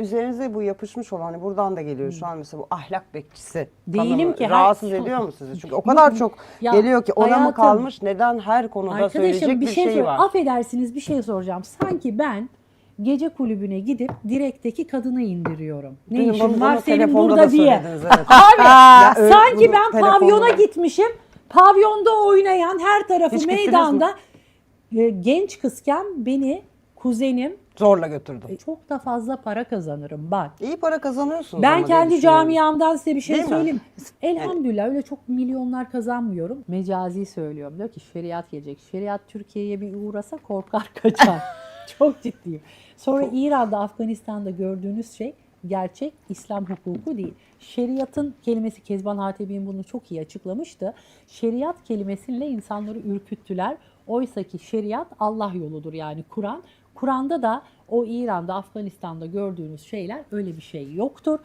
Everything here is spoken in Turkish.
üzerinize bu yapışmış olan hani buradan da geliyor şu an mesela bu ahlak bekçisi Değilim tanımı ki, her- rahatsız ediyor mu sizi? Çünkü o kadar çok Ya, geliyor ki ona mı hayatım, kalmış neden her konuda söyleyecek Arkadaşım bir, şey, şey sor- var. Affedersiniz bir şey soracağım. Sanki ben gece kulübüne gidip direkteki kadını indiriyorum. Ne Dün işin var bunu senin telefonda burada da diye. söylediniz, evet. Abi Ya öyle- sanki bunu ben telefonda pavyona gitmişim. Pavyonda oynayan her tarafı Hiç gittiniz meydanda e, genç kızken beni kuzenim Zorla götürdüm. e, çok da fazla para kazanırım bak. İyi para kazanıyorsunuz Ben ama diye kendi düşünüyorum. camiamdan size bir şey Değil mi? söyleyeyim. Elhamdülillah öyle çok milyonlar kazanmıyorum. Mecazi söylüyorum. Diyor ki şeriat gelecek. Şeriat Türkiye'ye bir uğrasa korkar kaçar. çok ciddiyim. Sonra İran'da, Afganistan'da gördüğünüz şey gerçek İslam hukuku değil. Şeriatın kelimesi Kezban Hatebi'nin bunu çok iyi açıklamıştı. Şeriat kelimesiyle insanları ürküttüler. Oysa ki şeriat Allah yoludur yani Kur'an. Kur'an'da da o İran'da, Afganistan'da gördüğünüz şeyler öyle bir şey yoktur.